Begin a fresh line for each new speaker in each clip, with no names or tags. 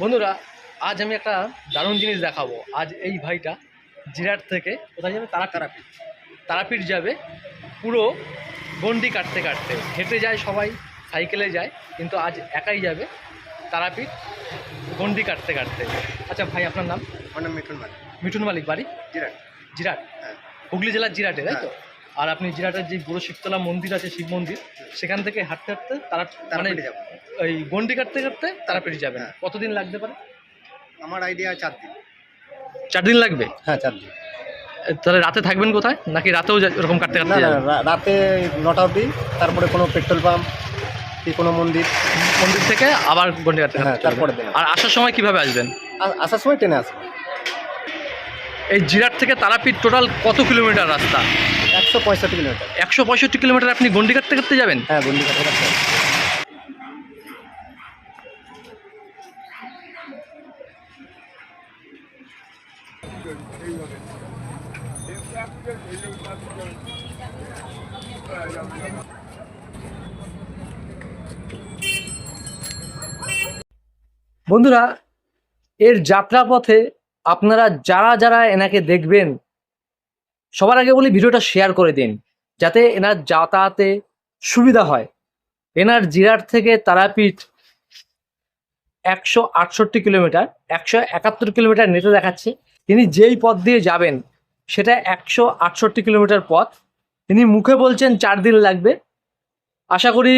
বন্ধুরা আজ আমি একটা দারুণ জিনিস দেখাবো। আজ এই ভাইটা জিরাট থেকে কোথায় যাবে? তারা তারাপীঠ। তারাপীঠ যাবে পুরো গন্ডি কাটতে কাটতে। হেঁটে যায় সবাই সাইকেলে যায় কিন্তু আজ একাই যাবে তারাপীঠ গন্ডি কাটতে কাটতে। আচ্ছা ভাই আপনার নাম?
আমার নাম মিঠুন মালিক।
মিঠুন মালিক বাড়ি?
জিরাট।
জিরাট?
হ্যাঁ।
হুগলি জেলার জিরাটে তাই তো? আর আপনি জিরাটের যে বুড়ো শিবতলা মন্দির আছে শিব মন্দির সেখান থেকে হাঁটতে হাঁটতে তারা মানে
যাব।
ওই গন্ডি কাটতে কাটতে তারাপীঠ যাবেন
হ্যাঁ।
কতদিন লাগতে পারে?
আমার আইডিয়া চার দিন।
চার দিন লাগবে?
হ্যাঁ চার দিন।
তাহলে রাতে থাকবেন কোথায়? নাকি রাতেও এরকম কাটতে কাটতে
না রাতে নটা অবধি তারপরে কোনো পেট্রোল পাম্প কি কোনো মন্দির।
মন্দির থেকে আবার গন্ডি কাটতে
হ্যাঁ তারপরে।
আর আসার সময় কীভাবে আসবেন?
আসার সময় ট্রেনে আসবেন
এই জিরাট থেকে তারাপীঠ টোটাল কত কিলোমিটার রাস্তা?
একশো পঁয়ষট্টি কিলোমিটার।
একশো পঁয়ষট্টি কিলোমিটার আপনি গন্ডি কাটতে কাটতে যাবেন?
হ্যাঁ গন্ডি কাছে
বন্ধুরা এর যাত্রাপথে আপনারা যারা যারা এনাকে দেখবেন সবার আগে বলি ভিডিওটা শেয়ার করে দিন, যাতে এনার যাতায়াতে সুবিধা হয়। এনার জিরাট থেকে তারাপীঠ একশো আটষট্টি কিলোমিটার, একশো একাত্তর কিলোমিটার নেটে দেখাচ্ছে। তিনি যেই পথ দিয়ে যাবেন, সেটা একশো আটষট্টি কিলোমিটার পথ। তিনি মুখে বলছেন চার দিন লাগবে। আশা করি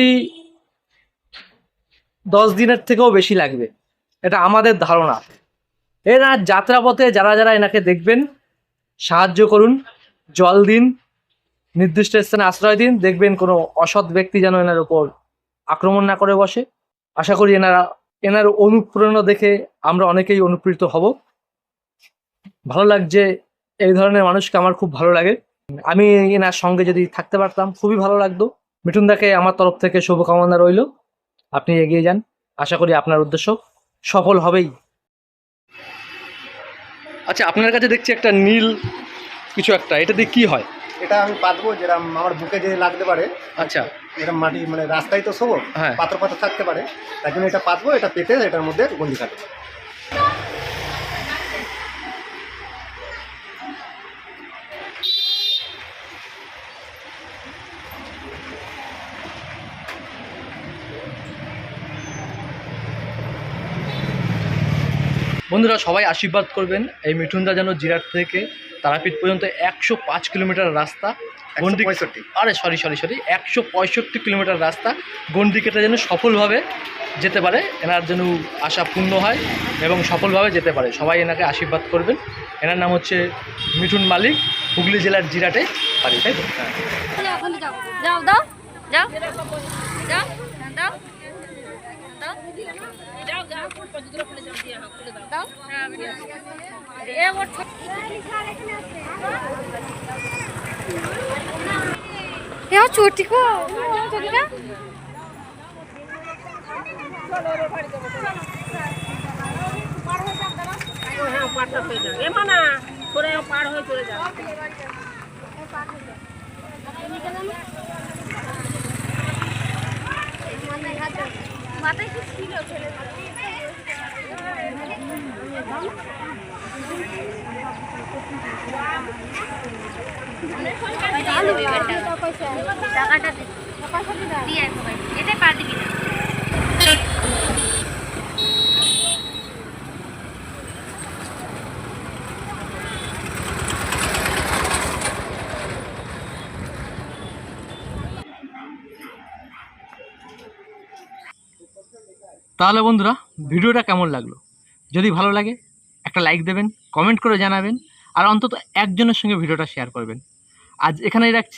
দশ দিনের থেকেও বেশি লাগবে। এটা আমাদের ধারণা। এনার যাত্রাপথে যারা যারা এনাকে দেখবেন, সাহায্য করুন। জল দিন, নির্দিষ্ট স্থানে আশ্রয় দিন, দেখবেন কোনো অসৎ ব্যক্তি যেন এনার উপর আক্রমণ না করে বসে। আশা করি এনারা, এনার অনুপ্রেরণা দেখে আমরা অনেকেই অনুপ্রেরিত হব। ভালো লাগছে এই ধরনের মানুষকে আমার খুব ভালো লাগে। আমি এনার সঙ্গে যদি থাকতে পারতাম, খুবই ভালো লাগতো। মিঠুনদাকে আমার তরফ থেকে শুভকামনা রইল। আপনি এগিয়ে যান। আশা করি আপনার উদ্দেশ্য সফল হবেই। আচ্ছা আপনার কাছে দেখছি একটা নীল কিছু একটা এটা দিয়ে কি হয়?
এটা আমি পাতবো যেরকম আমার বুকে যে লাগতে পারে
আচ্ছা।
এরকম মাটি মানে রাস্তায় তো শোবো
হ্যাঁ।
পাথর পাথর থাকতে পারে তার জন্য এটা পাতবো এটা পেতে এটার মধ্যে গন্ডি কাটবো।
বন্ধুরা সবাই আশীর্বাদ করবেন এই মিঠুনদা যেন জিরাট থেকে তারাপীঠ পর্যন্ত একশো পাঁচ কিলোমিটার রাস্তা। গন্ডি
পঁয়ষট্টি।
আরে সরি সরি সরি একশো পঁয়ষট্টি কিলোমিটার রাস্তা। গন্ডি কেটে যেন সফলভাবে যেতে পারে এনার যেন আশা পূর্ণ হয় এবং সফলভাবে যেতে পারে। সবাই এনাকে আশীর্বাদ করবেন। এনার নাম হচ্ছে মিঠুন মালিক হুগলি জেলার জিরাটে বাড়ি তাই তো?
যাও। যাও যাও। দাও। যাও যাও হ্যাঁ, দাও। দাও। যাও যাও দাও এ ওর এ ও চটি কো চটিটা?
হ্যাঁ পারটা হয়ে যাবে। পার হয়ে চলে
মাথায়
তাহলে বন্ধুরা ভিডিওটা কেমন লাগল? যদি ভালো লাগে একটা লাইক দেবেন কমেন্ট করে জানাবেন। আর অন্তত একজনের সঙ্গে ভিডিওটা শেয়ার করবেন। আজ এখানেই রাখছি।